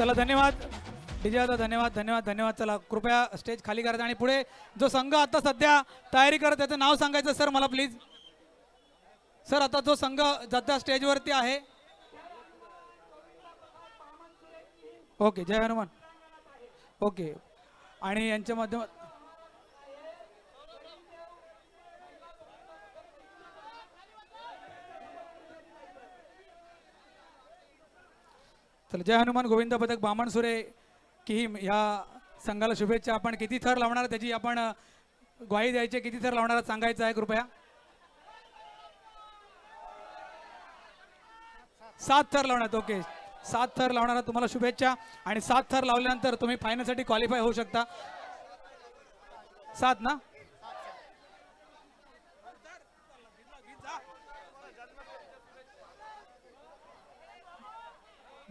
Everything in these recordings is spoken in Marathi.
चला धन्यवाद. डीजे दादा धन्यवाद धन्यवाद धन्यवाद. चला कृपया स्टेज खाली करायचा आणि पुढे जो संघ आता सध्या तयारी करत त्याचं नाव सांगायचं सर मला प्लीज सर आता जो संघ सध्या स्टेजवरती आहे. ओके जय हनुमान. ओके. आणि यांच्या माध्यमात चला जय हनुमान गोविंद पथक बामण सुरे की ह्या संघाला शुभेच्छा. आपण किती थर लावणार त्याची आपण ग्वाही द्यायची. किती थर लावणार सांगायचं आहे कृपया. सात थर लावण्यात ओके. सात थर लावणारा तुम्हाला शुभेच्छा. आणि सात थर लावल्यानंतर तुम्ही फायनलसाठी क्वालिफाय होऊ शकता. सात ना?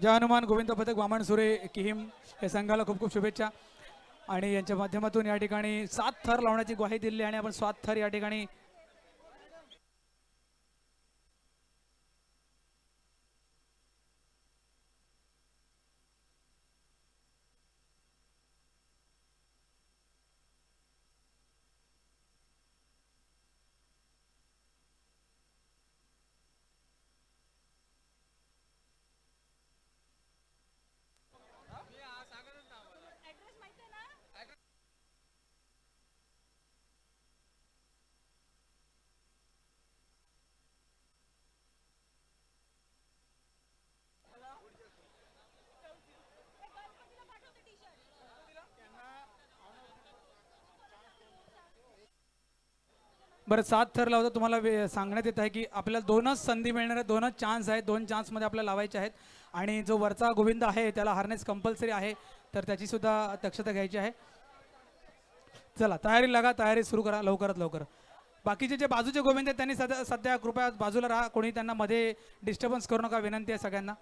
जय हनुमान गोविंद पथक वामन सुरे किहिम या संघाला खूप खूप शुभेच्छा. आणि यांच्या माध्यमातून या ठिकाणी सात थर लावण्याची ग्वाही दिली आणि आपण सात थर या ठिकाणी बरं सात थर होता तुम्हाला वे- सांगण्यात येत आहे की आपल्याला दोनच संधी मिळणार आहे दोनच चान्स आहेत दोन चान्समध्ये आपल्याला लावायचे आहेत. आणि जो वरचा गोविंद आहे त्याला हारनेस कंपल्सरी आहे तर त्याची सुद्धा दक्षता घ्यायची आहे. चला तयारी लागा तयारी सुरू करा लवकरात लवकर. बाकीचे जे बाजूचे गोविंद आहेत त्यांनी सध्या सध्या कृपया बाजूला राहा कोणी त्यांना मध्ये डिस्टर्बन्स करू नका विनंती आहे सगळ्यांना.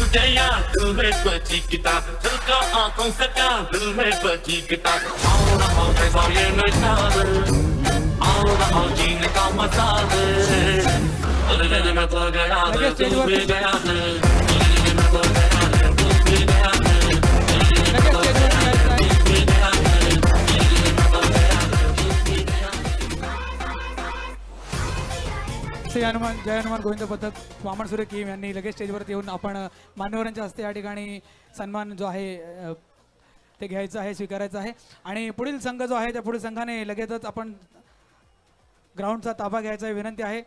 का शौक दिल बची किताब दिल का आंखों से क्या दिल में बची किताब आओ ना आओ कैसा ये नशाद आओ ना आओ जीने का मसाद दिल दिल में तो गया दिल दिल गया श्री हनुमान जय हनुमान गोविंद पथक. वामन सुरे किम यांनी लगेच स्टेजवरती येऊन आपण मान्यवरांच्या हस्ते या ठिकाणी सन्मान जो आहे ते घ्यायचं आहे स्वीकारायचं आहे. आणि पुढील संघ जो आहे त्या पुढील संघाने लगेचच आपण ग्राउंडचा ताबा घ्यायचा विनंती आहे.